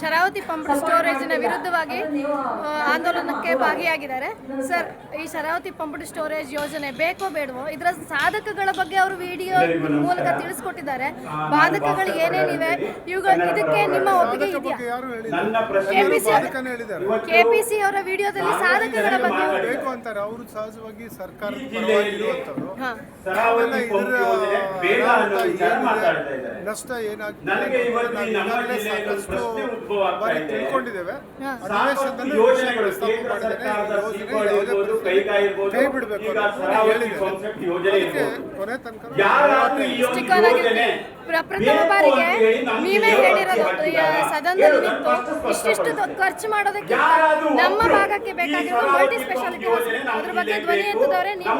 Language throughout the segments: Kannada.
ಶರಾವತಿ ಪಂಪ್ ಸ್ಟೋರೇಜಿನ ವಿರುದ್ಧವಾಗಿ ಆಂದೋಲನಕ್ಕೆ ಭಾಗಿಯಾಗಿದ್ದಾರೆ. ಸರ್ ಈ ಶರಾವತಿ ಪಂಪ್ಡ್ ಸ್ಟೋರೇಜ್ ಯೋಜನೆ ಬೇಕೋ ಬೇಡವೋ ಇದರ ಸಾಧಕಗಳ ಬಗ್ಗೆ ಅವರು ವಿಡಿಯೋ ಮೂಲಕ ತಿಳಿಸ್ಕೊಟ್ಟಿದ್ದಾರೆ. ಬಾಧಕಗಳು ಏನೇನಿವೆ? ಇವುಗಳು ಇದಕ್ಕೆ ನಿಮ್ಮ ಒಪ್ಪಿಗೆ ಇದೆಯಾ? ಕೆಪಿಸಿ ಅವರ ವಿಡಿಯೋದಲ್ಲಿ ಸಾಧಕಗಳ ಬಗ್ಗೆ ಬೇಕು ಅಂತಾರೆ ಅವರು ಸಹಜವಾಗಿ ಸರ್ಕಾರ ಪರವಾಗಿ ಇರುವಂತವ್ರು ಸರಾವತಿ ಪಂಪ್ ಯೋಜನೆ ಬೇಡ ಅನ್ನೋ ವಿಚಾರ ಮಾತಾಡ್ತಾ ಇದ್ದಾರೆ. ನಷ್ಟ ಏನಾಗ್ತದೆ? ಸಾಕಷ್ಟು ಉದ್ಭವ. ತಿಳ್ಕೊಂಡಿದ್ದೇವೆ. ಯೋಜನೆಗಳು ಕೇಂದ್ರ ಸರ್ಕಾರದ ಇರ್ಬೋದು, ಕೈಗಾ ಇರ್ಬೋದು, ಕೈ ಬಿಡಬೇಕು ಈಗ ಕಾನ್ಸೆಪ್ಟ್ ಯೋಜನೆ ಇರ್ಬೋದು. ಯಾರಾದ್ರೂ ಈ ಒಂದು ಯೋಜನೆ ಪ್ರ- ಪ್ರಥಮ ಬಾರಿಗೆ ನೀವೇ ಹೇಳಿರೋದು ಸದನದಲ್ಲಿ ನಿಂತು ಇಷ್ಟಿಷ್ಟು ಖರ್ಚು ಮಾಡೋದಕ್ಕೆ ನಮ್ಮ ಭಾಗಕ್ಕೆ ಬೇಕಾಗಿರುವ ಮಲ್ಟಿ ಸ್ಪೆಷಾಲಿಟಿ ಹಾಸ್ಪಿಟಲ್ ಅದ್ರ ಬಗ್ಗೆ ಧ್ವನಿ ಎತ್ತಿದವರೇ ನೀವು.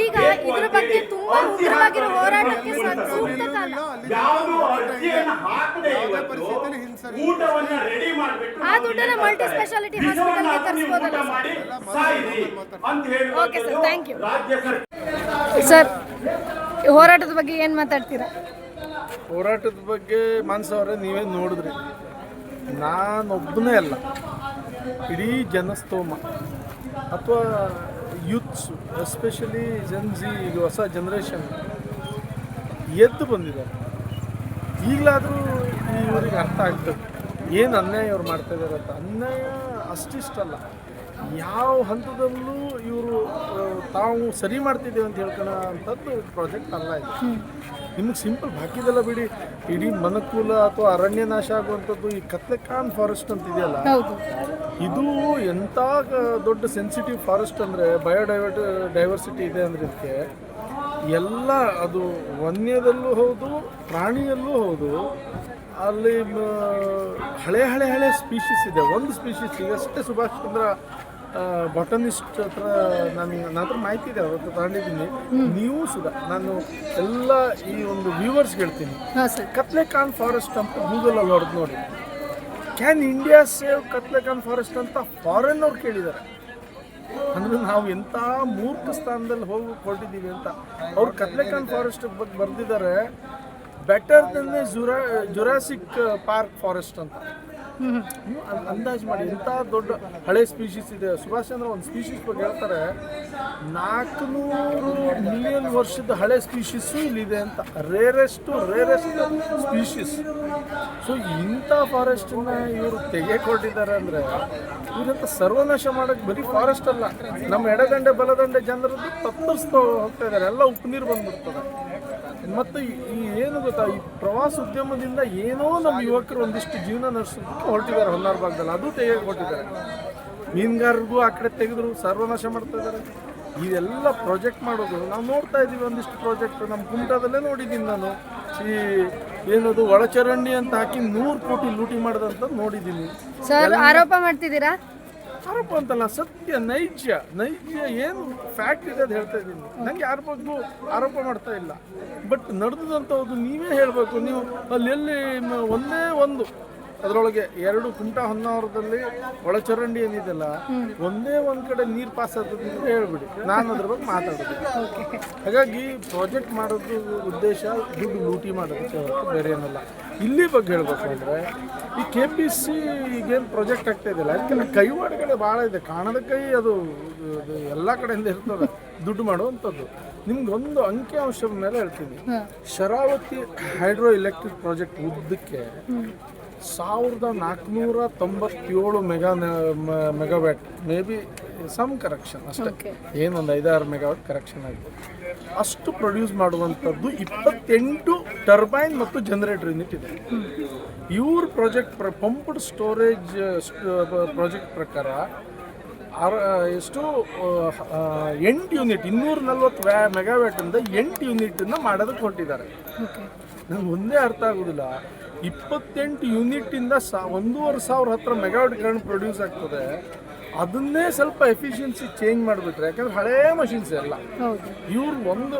ಈಗ ಇದ್ರ ಬಗ್ಗೆ ತುಂಬಾ ಉಗ್ರವಾಗಿರುವ ಉಗ್ರವಾಗಿರೋ ಹೋರಾಟಕ್ಕೆ ಸೂಕ್ತ ಕಾಲ. ಆ ದುಡ್ಡನ್ನ ಮಲ್ಟಿ ಸ್ಪೆಷಾಲಿಟಿ ಹಾಸ್ಪಿಟಲ್ ತರಿಸ್ಬೋದಲ್ಲ ಊಟ ಮಾಡಿ ಥ್ಯಾಂಕ್ ಸರ್ಕಾರ. ಸರ್ ಹೋರಾಟದ ಬಗ್ಗೆ ಏನು ಮಾತಾಡ್ತೀರಾ? ಹೋರಾಟದ ಬಗ್ಗೆ ಮಾನ್ಸವ್ರೆ ನೀವೇ ನೋಡಿದ್ರಿ. ನಾನೊಬ್ಬನೇ ಅಲ್ಲ. ಇಡೀ ಜನಸ್ತೋಮ ಅಥವಾ ಯೂತ್ಸ್, ಎಸ್ಪೆಷಲಿ ಜನ್ಜಿ ಈಗ ಹೊಸ ಜನ್ರೇಷನ್ ಎದ್ದು ಬಂದಿದ್ದಾರೆ. ಈಗಲಾದರೂ ಇವರಿಗೆ ಅರ್ಥ ಆಗ್ತದೆ. ಏನು ಅನ್ಯಾಯ ಇವ್ರು ಮಾಡ್ತಾ ಇದ್ದಾರೆ ಅಂತ. ಅನ್ಯಾಯ ಅಷ್ಟಿಷ್ಟಲ್ಲ. ಯಾವ ಹಂತದಲ್ಲೂ ಇವರು ತಾವು ಸರಿ ಮಾಡ್ತಿದ್ದೇವೆ ಅಂತ ಹೇಳ್ಕೊಳ್ಳೋ ಅಂಥದ್ದು ಪ್ರಾಜೆಕ್ಟ್ ಅಲ್ಲ ಇದು. ನಿಮಗೆ ಸಿಂಪಲ್ ಬಾಕಿದೆಲ್ಲ ಬಿಡಿ. ಇಡೀ ಮನಕುಲ ಅಥವಾ ಅರಣ್ಯ ನಾಶ ಆಗುವಂಥದ್ದು ಈ ಕತ್ಲೆಕಾನ್ ಫಾರೆಸ್ಟ್ ಅಂತ ಇದೆಯಲ್ಲ ಹೌದು. ಇದು ಎಂಥ ದೊಡ್ಡ ಸೆನ್ಸಿಟಿವ್ ಫಾರೆಸ್ಟ್ ಅಂದರೆ ಬಯೋಡೈವರ್ಟ್ ಡೈವರ್ಸಿಟಿ ಇದೆ ಅಂದ್ರೆ ಇದಕ್ಕೆ ಎಲ್ಲ ಅದು ವನ್ಯದಲ್ಲೂ ಹೌದು ಪ್ರಾಣಿಯಲ್ಲೂ ಹೌದು ಅಲ್ಲಿ ಹಳೆ ಹಳೆ ಹಳೆ ಸ್ಪೀಷೀಸ್ ಇದೆ. ಒಂದು ಸ್ಪೀಷೀಸ್ ಈಗಷ್ಟೇ ಸುಭಾಷ್ ಚಂದ್ರ ಬಾಟನಿಸ್ಟ್ ಹತ್ರ ನಾನು ನನ್ನ ಹತ್ರ ಮಾಹಿತಿ ಇದೆ ಅವ್ರ ಹತ್ರ ತಗೊಂಡಿದ್ದೀನಿ. ನೀವು ಸುಧ ನಾನು ಎಲ್ಲ ಈ ಒಂದು ವ್ಯೂವರ್ಸ್ ಹೇಳ್ತೀನಿ. ಕತ್ಲೆ ಸರ್ ಕತ್ಲೆಕಾನ್ ಫಾರೆಸ್ಟ್ ಅಂತ ಗೂಗಲಲ್ಲಿ ಹೊಡೆದು ನೋಡಿ. Can India save Kathlekan forest ಅಂತ ಫಾರಿನ್ ಅವ್ರು ಕೇಳಿದ್ದಾರೆ. ಅಂದ್ರೆ ನಾವು ಎಂಥ ಮೂರ್ಖ ಸ್ಥಾನದಲ್ಲಿ ಹೋಗಿ ಹೊರಟಿದ್ದೀವಿ ಅಂತ. ಅವ್ರು ಕತ್ಲೆಖಾನ್ ಫಾರೆಸ್ಟ್ ಬಗ್ಗೆ ಬರೆದಿದ್ದಾರೆ. ಬೆಟರ್ ದೆನ್ ಜುರಾ ಜುರಾಸಿಕ್ ಪಾರ್ಕ್ ಫಾರೆಸ್ಟ್ ಅಂತ. ನೀವು ಅಂದಾಜು ಮಾಡಿ, ಇಂಥ ದೊಡ್ಡ ಹಳೆ ಸ್ಪೀಶೀಸ್ ಇದೆ. ಸುಭಾಷ್ ಚಂದ್ರ ಒಂದು ಸ್ಪೀಶೀಸ್ ಬಗ್ಗೆ ಹೇಳ್ತಾರೆ, ನಾಲ್ಕುನೂರು ಮಿಲಿಯನ್ ವರ್ಷದ ಹಳೆ ಸ್ಪೀಶೀಸು ಇಲ್ಲಿದೆ ಅಂತ. ರೇರೆಸ್ಟು ರೇರೆಸ್ಟ್ ಸ್ಪೀಶೀಸ್ ಸೊ ಇಂಥ ಫಾರೆಸ್ಟನ್ನ ಇವರು ತೆಗೆಕೊಟ್ಟಿದ್ದಾರೆ ಅಂದರೆ, ಇವರಂತ ಸರ್ವನಾಶ ಮಾಡೋಕ್ಕೆ ಬರೀ ಫಾರೆಸ್ಟ್ ಅಲ್ಲ. ನಮ್ಮ ಎಡದಂಡೆ ಬಲದಂಡೆ ಜನರದ್ದು ತತ್ತರಿಸ್ತಾ ಹೋಗ್ತಾ ಇದ್ದಾರೆ. ಎಲ್ಲ ಉಪ್ಪು ನೀರು ಬಂದ್ಬಿಡ್ತದೆ. ಮತ್ತು ಏನು ಗೊತ್ತಾ, ಈ ಪ್ರವಾಸೋದ್ಯಮದಿಂದ ಏನೋ ನಮ್ಮ ಯುವಕರು ಒಂದಿಷ್ಟು ಜೀವನ ನಡೆಸೋದಕ್ಕೆ ಹೊರಟಿದ್ದಾರೆ ಹೊನ್ನಾರ ಭಾಗದಲ್ಲಿ. ಅದು ತೆಗೆದು ಕೊಟ್ಟಿದ್ದಾರೆ. ಮೀನುಗಾರರಿಗೂ ಆ ಕಡೆ ತೆಗೆದ್ರು, ಸರ್ವನಾಶ ಮಾಡ್ತಾ ಇದ್ದಾರೆ. ಇದೆಲ್ಲ ಪ್ರಾಜೆಕ್ಟ್ ಮಾಡೋದು. ನಾವು ನೋಡ್ತಾ ಇದ್ದೀವಿ ಒಂದಿಷ್ಟು ಪ್ರಾಜೆಕ್ಟ್ ನಮ್ಮ ಕುಮಟಾದಲ್ಲೇ ನೋಡಿದ್ದೀನಿ ನಾನು. ಈ ಏನದು ಒಳಚರಂಡಿ ಅಂತ ಹಾಕಿ ನೂರು ಕೋಟಿ ಲೂಟಿ ಮಾಡಿದಂತ ನೋಡಿದ್ದೀನಿ. ಸರ್ ಆರೋಪ ಮಾಡ್ತಿದ್ದೀರಾ? ಆರೋಪ ಅಂತಲ್ಲ, ಸತ್ಯ, ನೈಜ ನೈಜ ಏನು ಫ್ಯಾಕ್ಟ್ ಇದೆ ಅದು ಹೇಳ್ತಾ ಇದ್ದೀನಿ. ನನಗೆ ಯಾರ ಬಗ್ಗೂ ಆರೋಪ ಮಾಡ್ತಾ ಇಲ್ಲ. ಬಟ್ ನಡೆದಂಥದ್ದು ನೀವೇ ಹೇಳಬೇಕು. ನೀವು ಅಲ್ಲಿ ಎಲ್ಲಿ ಒಂದೇ ಒಂದು ಅದರೊಳಗೆ ಎರಡು ಕುಂಟ ಹೊನ್ನಾವರದಲ್ಲಿ ಒಳಚರಂಡಿ ಏನಿದೆಲ್ಲ ಒಂದೇ ಒಂದ್ ಕಡೆ ನೀರು ಪಾಸ್ ಆಗ್ತದೆ ಹೇಳ್ಬಿಡಿ. ನಾನು ಅದ್ರ ಬಗ್ಗೆ ಮಾತಾಡೋದು ಹಾಗಾಗಿ ಪ್ರಾಜೆಕ್ಟ್ ಮಾಡೋದು ಉದ್ದೇಶ ದುಡ್ಡು ಲೂಟಿ ಮಾಡೋದಕ್ಕೆ ಬೇರೆ ಏನಲ್ಲ. ಇಲ್ಲಿ ಬಗ್ಗೆ ಹೇಳ್ಬೇಕು ಅಂದ್ರೆ ಈ ಕೆ ಪಿ ಸಿ ಈಗೇನು ಪ್ರಾಜೆಕ್ಟ್ ಆಗ್ತಾ ಇದೆಯಲ್ಲ ಅದಕ್ಕೆಲ್ಲ ಕೈವಾಡಗಳೇ ಭಾಳ ಇದೆ. ಕಾಣದ ಕೈ ಅದು ಅದು ಎಲ್ಲ ಕಡೆಯಿಂದ ಇರ್ತದೆ. ದುಡ್ಡು ಮಾಡುವಂಥದ್ದು. ನಿಮ್ಗೆ ಒಂದು ಅಂಕಿ ಅಂಶದ ಮೇಲೆ ಹೇಳ್ತೀನಿ. ಶರಾವತಿ ಹೈಡ್ರೋ ಎಲೆಕ್ಟ್ರಿಕ್ ಪ್ರಾಜೆಕ್ಟ್ ಉದ್ದಕ್ಕೆ ಸಾವಿರದ ನಾಲ್ಕುನೂರ ತೊಂಬತ್ತೇಳು mega megawatt. Maybe some correction ಅಷ್ಟೇ. ಏನೊಂದು ಐದಾರು ಮೆಗಾವ್ಯಾಟ್ ಕರೆಕ್ಷನ್ ಆಗಿದೆ. ಅಷ್ಟು ಪ್ರೊಡ್ಯೂಸ್ ಮಾಡುವಂಥದ್ದು ಇಪ್ಪತ್ತೆಂಟು ಟರ್ಬೈನ್ ಮತ್ತು ಜನರೇಟರ್ ಯೂನಿಟ್ ಇದೆ. ಇವ್ರ ಪ್ರಾಜೆಕ್ಟ್ ಪ್ರ ಪಂಪ್ಡ್ ಸ್ಟೋರೇಜ್ ಪ್ರಾಜೆಕ್ಟ್ ಪ್ರಕಾರ ಆರ್ ಎಷ್ಟು ಎಂಟು ಯೂನಿಟ್ ಇನ್ನೂರ ನಲ್ವತ್ತು ವ್ಯಾ ಮೆಗಾವ್ಯಾಟಿಂದ ಎಂಟು ಯೂನಿಟನ್ನು ಮಾಡೋದಕ್ಕೆ ಹೊರಟಿದ್ದಾರೆ ನಂಗೆ ಒಂದೇ ಅರ್ಥ ಆಗೋದಿಲ್ಲ. ಇಪ್ಪತ್ತೆಂಟು ಯೂನಿಟ್ಟಿಂದ ಸಾ ಒಂದೂವರೆ ಸಾವಿರ ಹತ್ರ ಮೆಗಾವಾಟ್ ಕರೆಂಟ್ ಪ್ರೊಡ್ಯೂಸ್ ಆಗ್ತದೆ. ಅದನ್ನೇ ಸ್ವಲ್ಪ ಎಫಿಷಿಯನ್ಸಿ ಚೇಂಜ್ ಮಾಡಿಬಿಟ್ರೆ ಯಾಕಂದ್ರೆ ಹಳೇ ಮಷಿನ್ಸ್ ಎಲ್ಲ. ಇವ್ರು ಒಂದು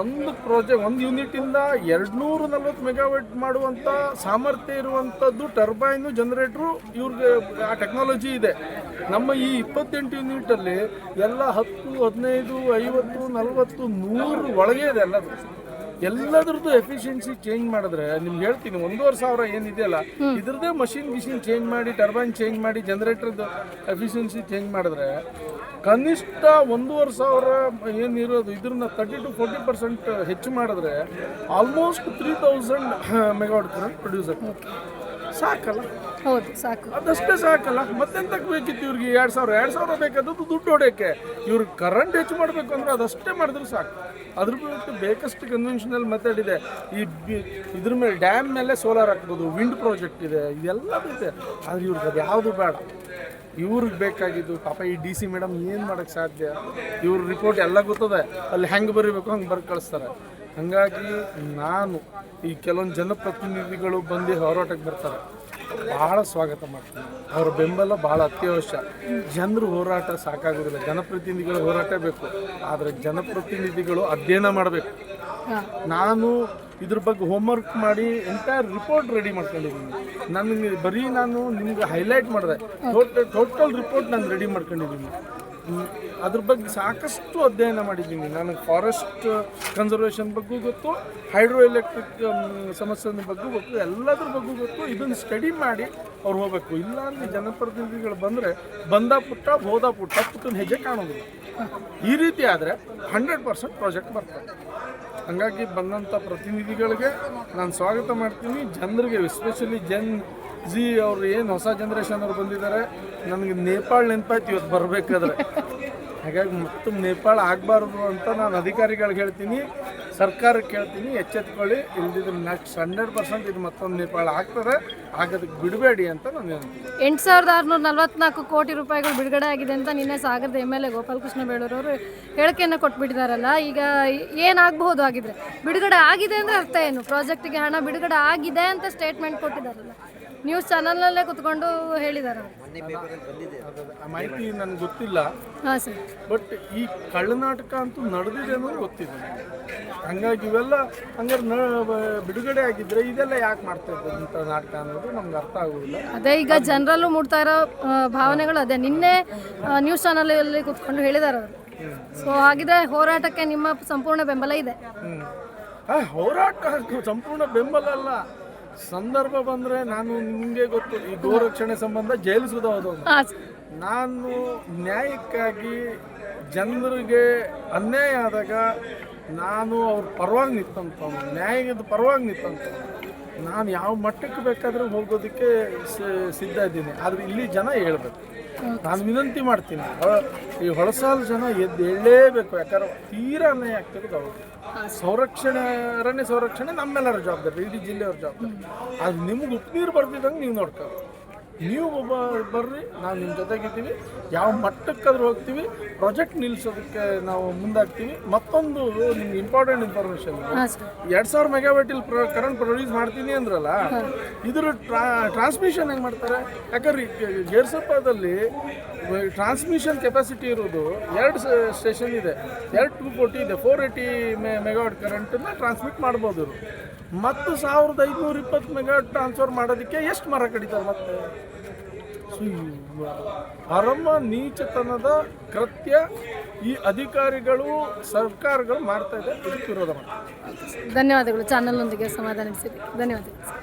ಒಂದು ಪ್ರಾಜೆಕ್ಟ್ ಒಂದು ಯೂನಿಟಿಂದ ಎರಡುನೂರ ನಲ್ವತ್ತು ಮೆಗಾವಾಟ್ ಮಾಡುವಂಥ ಸಾಮರ್ಥ್ಯ ಇರುವಂಥದ್ದು ಟರ್ಬೈನು ಜನರೇಟ್ರು ಇವ್ರಿಗೆ ಆ ಟೆಕ್ನಾಲಜಿ ಇದೆ. ನಮ್ಮ ಈ ಇಪ್ಪತ್ತೆಂಟು ಯೂನಿಟಲ್ಲಿ ಎಲ್ಲ ಹತ್ತು ಹದಿನೈದು ಐವತ್ತು ನಲವತ್ತು ನೂರು ಒಳಗೆ ಇದೆ ಎಲ್ಲದು. ಎಲ್ಲದ್ರದ್ದು ಎಫಿಷಿಯನ್ಸಿ ಚೇಂಜ್ ಮಾಡಿದ್ರೆ ನಿಮ್ಗೆ ಹೇಳ್ತೀನಿ ಒಂದೂವರೆ ಸಾವಿರ ಏನಿದೆಯಲ್ಲ ಇದ್ರದ್ದೇ ಮಷಿನ್ ಗಿಷಿನ್ ಚೇಂಜ್ ಮಾಡಿ ಟರ್ಬೈನ್ ಚೇಂಜ್ ಮಾಡಿ ಜನರೇಟರ್ದು ಎಫಿಷಿಯನ್ಸಿ ಚೇಂಜ್ ಮಾಡಿದ್ರೆ ಕನಿಷ್ಠ ಒಂದೂವರೆ ಸಾವಿರ ಏನಿರೋದು ಇದ್ರನ್ನ ತರ್ಟಿ ಟು ಫೋರ್ಟಿ ಪರ್ಸೆಂಟ್ ಹೆಚ್ಚು ಮಾಡಿದ್ರೆ almost three thousand megawatt current produce ಆಗ್ತದೆ ಸಾಕಲ್ಲ? ಹೌದು ಸಾಕು. ಅದಷ್ಟೇ ಸಾಕಲ್ಲ. ಮತ್ತೆಂತಕ್ಕೆ ಬೇಕಿತ್ತು ಇವ್ರಿಗೆ? ಎರಡು ಸಾವಿರ. ಎರಡು ಸಾವಿರ ಬೇಕಾದದ್ದು ದುಡ್ಡು ಹೊಡೆಯಕ್ಕೆ. ಇವ್ರಿಗೆ ಕರೆಂಟ್ ಹೆಚ್ಚು ಮಾಡಬೇಕು ಅಂದ್ರೆ ಅದಷ್ಟೇ ಮಾಡಿದ್ರೆ ಸಾಕು. ಅದ್ರ ಬಿಟ್ಟು ಬೇಕಷ್ಟು ಕನ್ವೆನ್ಷನಲ್ ಮೆಥಡ್ ಇದೆ ಈ ಬಿ- ಇದ್ರ ಮೇಲೆ ಡ್ಯಾಮ್ ಮೇಲೆ ಸೋಲಾರ್ ಹಾಕ್ಬೋದು ವಿಂಡ್ ಪ್ರಾಜೆಕ್ಟ್ ಇದೆ ಇದೆಲ್ಲ ಇದೆ. ಆದ್ರೆ ಇವ್ರಿಗೆ ಅದು ಯಾವುದು ಬೇಡ. ಇವ್ರಿಗೆ ಬೇಕಾಗಿದ್ದು, ಪಾಪ ಈ ಡಿ ಸಿ ಮೇಡಮ್ ಏನು ಮಾಡೋಕ್ಕೆ ಸಾಧ್ಯ? ಇವ್ರ ರಿಪೋರ್ಟ್ ಎಲ್ಲ ಗೊತ್ತದೆ? ಅಲ್ಲಿ ಹೆಂಗೆ ಬರೀಬೇಕು, ಹಂಗೆ ಬರ್ ಕಳಿಸ್ತಾರೆ. ಹಾಗಾಗಿ ನಾನು ಈ ಕೆಲವೊಂದು ಜನಪ್ರತಿನಿಧಿಗಳು ಬಂದು ಹೋರಾಟಕ್ಕೆ ಬರ್ತಾರೆ. ಭಾಳ ಸ್ವಾಗತ ಮಾಡ್ತೀನಿ. ಅವರ ಬೆಂಬಲ ಬಹಳ ಅತ್ಯವಶ್ಯ. ಜನರು ಹೋರಾಟ ಸಾಕಾಗೋದಿಲ್ಲ. ಜನಪ್ರತಿನಿಧಿಗಳ ಹೋರಾಟ ಬೇಕು. ಆದರೆ ಜನಪ್ರತಿನಿಧಿಗಳು ಅಧ್ಯಯನ ಮಾಡಬೇಕು. ನಾನು ಇದ್ರ ಬಗ್ಗೆ ಹೋಮ್ವರ್ಕ್ ಮಾಡಿ ಎಂಟೈರ್ ರಿಪೋರ್ಟ್ ರೆಡಿ ಮಾಡ್ಕೊಂಡಿದ್ದೀನಿ. ನನಗೆ ಬರೀ ನಾನು ನಿಮ್ಗೆ ಹೈಲೈಟ್ ಮಾಡಿದೆ. ಟೋಟಲ್ ಟೋಟಲ್ ರಿಪೋರ್ಟ್ ನಾನು ರೆಡಿ ಮಾಡ್ಕೊಂಡಿದ್ದೀನಿ. ಅದ್ರ ಬಗ್ಗೆ ಸಾಕಷ್ಟು ಅಧ್ಯಯನ ಮಾಡಿದ್ದೀನಿ. ನನಗೆ ಫಾರೆಸ್ಟ್ ಕನ್ಸರ್ವೇಷನ್ ಬಗ್ಗೆ ಗೊತ್ತು ಹೈಡ್ರೋ ಎಲೆಕ್ಟ್ರಿಕ್ ಸಮಸ್ಯೆ ಬಗ್ಗೆ ಗೊತ್ತು, ಎಲ್ಲದ್ರ ಬಗ್ಗೆ ಗೊತ್ತು. ಇದನ್ನು ಸ್ಟಡಿ ಮಾಡಿ ಅವ್ರು ಹೋಗಬೇಕು. ಇಲ್ಲ ಅಂದ್ರೆ ಜನಪ್ರತಿನಿಧಿಗಳು ಬಂದರೆ ಬಂದ ಪುಟ್ಟ, ಹೋದ ಪುಟ್ಟ ಪುಟ್ಟನ ಹೆಜ್ಜೆ ಕಾಣೋದಿಲ್ಲ. ಈ ರೀತಿ ಆದರೆ ಹಂಡ್ರೆಡ್ ಪರ್ಸೆಂಟ್ ಪ್ರಾಜೆಕ್ಟ್ ಬರ್ತದೆ. ಹಂಗಾಗಿ ಬಂದಂಥ ಪ್ರತಿನಿಧಿಗಳಿಗೆ ನಾನು ಸ್ವಾಗತ ಮಾಡ್ತೀನಿ. ಜನರಿಗೆ ಎಸ್ಪೆಷಲಿ ಜನ್ ಜಿ ಅವ್ರು ಏನು ಹೊಸ ಜನ್ರೇಷನ್ ಅವ್ರು ಬಂದಿದ್ದಾರೆ ನನಗೆ ನೇಪಾಳ ನೆನಪಾಯ್ತು ಇವತ್ತು ಬರಬೇಕಾದ್ರೆ. ಹಾಗಾಗಿ ಮತ್ತು ನೇಪಾಳ ಆಗಬಾರ್ದು ಅಂತ ನಾನು ಅಧಿಕಾರಿಗಳಿಗೆ ಹೇಳ್ತೀನಿ ಸರ್ಕಾರಕ್ಕೆ ಹೇಳ್ತೀನಿ ಎಚ್ಚೆತ್ಕೊಳ್ಳಿ. ಇಲ್ದಿದ್ರೆ ನೆಕ್ಸ್ಟ್ ಹಂಡ್ರೆಡ್ ಪರ್ಸೆಂಟ್ ಇದು ಮತ್ತೊಂದು ನೇಪಾಳ ಆಗ್ತದೆ ಆಗೋದಕ್ಕೆ ಬಿಡಬೇಡಿ ಅಂತ ನಾನು ಹೇಳ್ತೀನಿ. ಎಂಟು ಸಾವಿರದ ಆರುನೂರ ನಲವತ್ನಾಲ್ಕು ಕೋಟಿ ರೂಪಾಯಿಗಳು ಬಿಡುಗಡೆ ಆಗಿದೆ ಅಂತ ನಿನ್ನೆ ಸಾಗರದ ಎಂ ಎಲ್ ಎ ಗೋಪಾಲಕೃಷ್ಣ ಬೇಳೂರವರು ಹೇಳಿಕೆಯನ್ನು ಕೊಟ್ಬಿಟ್ಟಿದಾರಲ್ಲ, ಈಗ ಏನಾಗಬಹುದು ಆಗಿದ್ರೆ ಬಿಡುಗಡೆ ಆಗಿದೆ ಅಂದರೆ ಅರ್ಥ ಏನು? ಪ್ರಾಜೆಕ್ಟಿಗೆ ಹಣ ಬಿಡುಗಡೆ ಆಗಿದೆ ಅಂತ ಸ್ಟೇಟ್ಮೆಂಟ್ ಕೊಟ್ಟಿದ್ದಾರಲ್ಲ ನ್ಯೂಸ್ ಚಾನಲ್ನಲ್ಲೇ ಕುತ್ಕೊಂಡು ಹೇಳಿದ್ದಾರೆ ಆ ಮಾಹಿತಿ ನನಗೆ ಗೊತ್ತಿಲ್ಲ. ಹಾಂ ಸರ್. ಬಟ್ ಈ ಕಳ್ಳನಾಟಕ ಅಂತೂ ನಡೆದಿದೆ ಅನ್ನೋದು ಗೊತ್ತಿದೆ ನನಗೆ. ಹಂಗಾಗಿ ಇವೆಲ್ಲ ಹಂಗಾರೆ ನ ಬಿಡುಗಡೆ ಆಗಿದ್ರೆ ಇದೆಲ್ಲ ಯಾಕೆ ಮಾಡ್ತಾ ಇದ್ದಾರೆ ಇಂಥ ನಾಟಕ ಅನ್ನೋದು ನಮ್ಗೆ ಅರ್ಥ ಆಗೋದಿಲ್ಲ. ಅದೇ ಈಗ ಜನರಲ್ಲೂ ಮೂಡ್ತಾ ಇರೋ ಆ, ಭಾವನೆಗಳು ಅದೇ. ನಿನ್ನೆ ನ್ಯೂಸ್ ಚಾನಲಲ್ಲಿ ಕುತ್ಕೊಂಡು ಹೇಳಿದ್ದಾರೆ ಅವರು. ಸೊ ಹಾಗಿದ್ರೆ ಹೋರಾಟಕ್ಕೆ ನಿಮ್ಮ ಸಂಪೂರ್ಣ ಬೆಂಬಲ ಇದೆ. ಹ್ಮ್. ಆ, ಹೋರಾಟ ಸಂಪೂರ್ಣ ಬೆಂಬಲ ಅಲ್ಲ. ಸಂದರ್ಭ ಬಂದರೆ ನಾನು ನಿಮಗೆ ಗೊತ್ತು ಈ ಗೋರಕ್ಷಣೆ ಸಂಬಂಧ ಜೈಲು ಸುದ ಹೋದವನು. ನಾನು ನ್ಯಾಯಕ್ಕಾಗಿ ಜನರಿಗೆ ಅನ್ಯಾಯ ಆದಾಗ ನಾನು ಅವ್ರ ಪರವಾಗಿ ನಿಂತ ನ್ಯಾಯದ ಪರವಾಗಿ ನಿಂತಂತ ನಾನು ಯಾವ ಮಟ್ಟಕ್ಕೆ ಬೇಕಾದರೂ ಹೋಗೋದಕ್ಕೆ ಸಿದ್ಧ ಇದ್ದೀನಿ. ಆದರೆ ಇಲ್ಲಿ ಜನ ಹೇಳ್ಬೇಕು. ನಾನು ವಿನಂತಿ ಮಾಡ್ತೀನಿ. ಈ ಹೊಳಸಾಲು ಜನ ಎದ್ದು ಹೇಳಲೇಬೇಕು. ಯಾಕಂದ್ರೆ ತೀರಾ ಅನ್ಯಾಯ ಆಗ್ತಿರೋದು ಅವರು ಸಂರಕ್ಷಣೆ, ಅರಣ್ಯ ಸಂರಕ್ಷಣೆ ನಮ್ಮೆಲ್ಲರ ಜವಾಬ್ದಾರಿ, ಇಡೀ ಜಿಲ್ಲೆಯವ್ರ ಜವಾಬ್ದಾರಿ. ಅದು ನಿಮ್ಗೆ ಉಪ್ಪು ನೀರು ಬರ್ತಿದ್ದಂಗೆ ನೀವು ನೋಡ್ಕೊ. ನೀವು ಒಬ್ಬ ಬರ್ರಿ ನಾವು ನಿಮ್ಮ ಜೊತೆಗಿದ್ದೀವಿ ಯಾವ ಮಟ್ಟಕ್ಕಾದ್ರೂ ಹೋಗ್ತೀವಿ. ಪ್ರಾಜೆಕ್ಟ್ ನಿಲ್ಲಿಸೋದಕ್ಕೆ ನಾವು ಮುಂದಾಗ್ತೀವಿ. ಮತ್ತೊಂದು ನಿಮ್ಗೆ ಇಂಪಾರ್ಟೆಂಟ್ ಇನ್ಫಾರ್ಮೇಷನ್ ಎರಡ್ ಸಾವಿರ ಮೆಗಾವೆಟಿಲ್ ಪ್ರ ಕರೆಂಟ್ ಪ್ರೊಡ್ಯೂಸ್ ಮಾಡ್ತೀನಿ ಅಂದ್ರಲ್ಲ ಇದ್ರ ಟ್ರಾನ್ಸ್ಮಿಷನ್ ಹೆಂಗೆ ಮಾಡ್ತಾರೆ? ಯಾಕಂದ್ರೆ ಗೇರ್ಸಪ್ಪದಲ್ಲಿ ಟ್ರಾನ್ಸ್ಮಿಷನ್ ಕೆಪಾಸಿಟಿ ಇರೋದು ಎರಡು ಸ್ಟೇಷನ್ ಇದೆ. ಎರಡು ಟೂ ಫೋರ್ಟಿ ಇದೆ. ಫೋರ್ ಏಯ್ಟಿ ಮೆ ಮೆಗಾವಾಟ್ ಕರೆಂಟನ್ನು ಟ್ರಾನ್ಸ್ಮಿಟ್ ಮಾಡ್ಬೋದು ಮತ್ತು ಸಾವಿರದ ಐದುನೂರ ಇಪ್ಪತ್ತು ಟ್ರಾನ್ಸ್ಫರ್ ಮಾಡೋದಕ್ಕೆ ಎಷ್ಟು ಮರ ಕಡಿತಾರೆ ಮತ್ತೆ? ಪರಮ ನೀಚತನದ ಕೃತ್ಯ ಈ ಅಧಿಕಾರಿಗಳು, ಸರ್ಕಾರಗಳು ಮಾಡ್ತಾ ಇದೆ ಧನ್ಯವಾದಗಳು ಧನ್ಯವಾದಗಳು. ಚಾನಲ್ನೊಂದಿಗೆ ಸಮಾಧಾನಿಸಿದ್ದಕ್ಕೆ ಧನ್ಯವಾದಗಳು.